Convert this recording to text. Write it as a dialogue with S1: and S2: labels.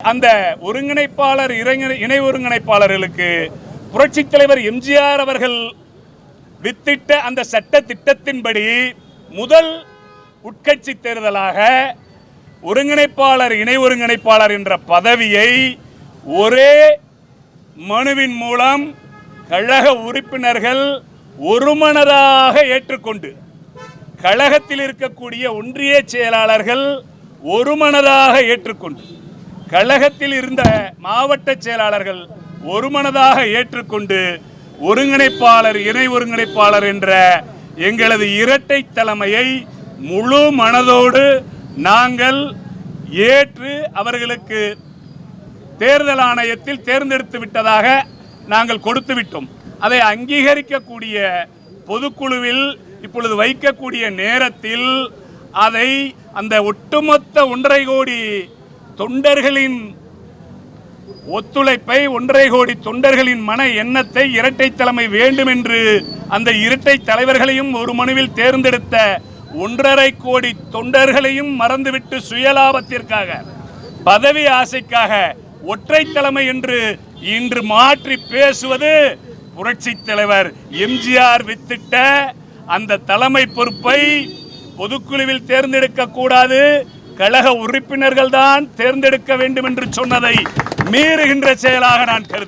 S1: அந்த ஒருங்கிணைப்பாளர் இணை ஒருங்கிணைப்பாளர்களுக்கு புரட்சித் தலைவர் எம்ஜிஆர் அவர்கள் வித்திட்ட அந்த சட்ட திட்டத்தின்படி முதல் உட்கட்சி தேர்தலாக ஒருங்கிணைப்பாளர் இணை ஒருங்கிணைப்பாளர் என்ற பதவியை ஒரே மனுவின் மூலம் கழக உறுப்பினர்கள் ஒருமனதாக ஏற்றுக்கொண்டு கழகத்தில் இருக்கக்கூடிய ஒன்றிய செயலாளர்கள் ஒருமனதாக ஏற்றுக்கொண்டு கழகத்தில் இருந்த மாவட்ட செயலாளர்கள் ஒருமனதாக ஏற்றுக்கொண்டு ஒருங்கிணைப்பாளர் இணை ஒருங்கிணைப்பாளர் என்ற எங்களது இரட்டை தலைமையை முழு மனதோடு நாங்கள் ஏற்று அவர்களுக்கு தேர்தல் ஆணையத்தில் தேர்ந்தெடுத்து விட்டதாக நாங்கள் கொடுத்து விட்டோம். அதை அங்கீகரிக்கக்கூடிய பொதுக்குழுவில் இப்பொழுது வைக்கக்கூடிய நேரத்தில் அதை அந்த ஒட்டுமொத்த ஒன்றரை கோடி தொண்டர்களின் ஒத்துழைப்பை ஒன்றரை கோடி தொண்டர்களின் மன எண்ணத்தை இரட்டை தலைமை வேண்டும் என்று அந்த இரட்டை தலைவர்களையும் ஒரு மனுவில் தேர்ந்தெடுத்த ஒன்றரை கோடி தொண்டர்களையும் மறந்துவிட்டு சுயலாபத்திற்காக பதவி ஆசைக்காக ஒற்றை தலைமை என்று இன்று மாற்றி பேசுவது புரட்சி தலைவர் எம்ஜிஆர் வித்திட்ட அந்த தலைமை பொறுப்பை பொதுக்குழுவில் தேர்ந்தெடுக்க கூடாது. கழக உறுப்பினர்கள் தான் தேர்ந்தெடுக்க வேண்டும் என்று சொன்னதை மீறுகின்ற செயலாக நான் கருதுகிறேன்.